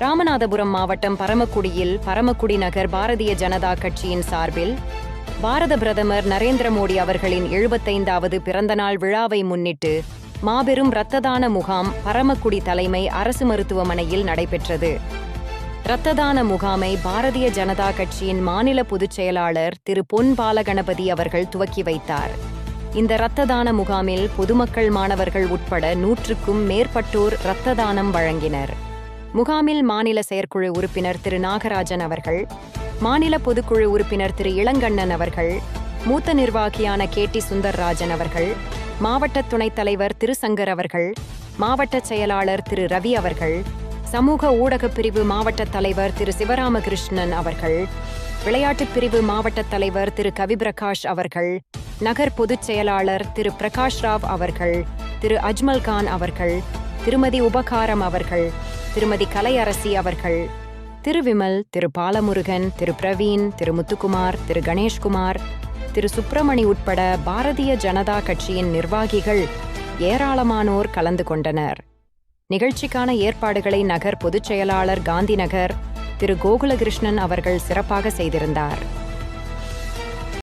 ராமநாதபுரம் மாவட்டம் பரமக்குடியில் பரமக்குடி நகர் பாரதிய ஜனதா கட்சியின் சார்பில் பாரத பிரதமர் நரேந்திர மோடி அவர்களின் எழுபத்தைந்தாவது பிறந்தநாள் விழாவை முன்னிட்டு மாபெரும் இரத்த தான முகாம் பரமக்குடி தலைமை அரசு மருத்துவமனையில் நடைபெற்றது. இரத்த தான முகாமை பாரதிய ஜனதா கட்சியின் மாநில பொதுச் செயலாளர் திரு பொன் பாலகணபதி அவர்கள் துவக்கி வைத்தார். இந்த இரத்த தான முகாமில் பொதுமக்கள் மாணவர்கள் உட்பட நூற்றுக்கும் மேற்பட்டோர் இரத்த தானம் வழங்கினர். முகாமில் மாநில செயற்குழு உறுப்பினர் திரு நாகராஜன் அவர்கள் மாநில பொதுக்குழு உறுப்பினர் திரு இளங்கண்ணன் அவர்கள் மூத்த நிர்வாகியான கே டி சுந்தர்ராஜன் அவர்கள் மாவட்ட துணைத் தலைவர் திரு சங்கர் அவர்கள் மாவட்ட செயலாளர் திரு ரவி அவர்கள் சமூக ஊடகப் பிரிவு மாவட்ட தலைவர் திரு சிவராமகிருஷ்ணன் அவர்கள் விளையாட்டுப் பிரிவு மாவட்ட தலைவர் திரு கவிபிரகாஷ் அவர்கள் நகர் பொதுச் செயலாளர் திரு பிரகாஷ் ராவ் அவர்கள் திரு அஜ்மல் கான் அவர்கள் திருமதி உபகாரம் அவர்கள் திருமதி கலையரசி அவர்கள். திரு விமல் திரு பாலமுருகன் திரு பிரவீன் திரு முத்துக்குமார் திரு கணேஷ்குமார் திரு சுப்பிரமணி உட்பட பாரதிய ஜனதா கட்சியின் நிர்வாகிகள் ஏராளமானோர் கலந்து கொண்டனர். நிகழ்ச்சிக்கான ஏற்பாடுகளை நகர் பொதுச் செயலாளர் காந்திநகர் திரு கோகுலகிருஷ்ணன் அவர்கள் சிறப்பாக செய்திருந்தார்.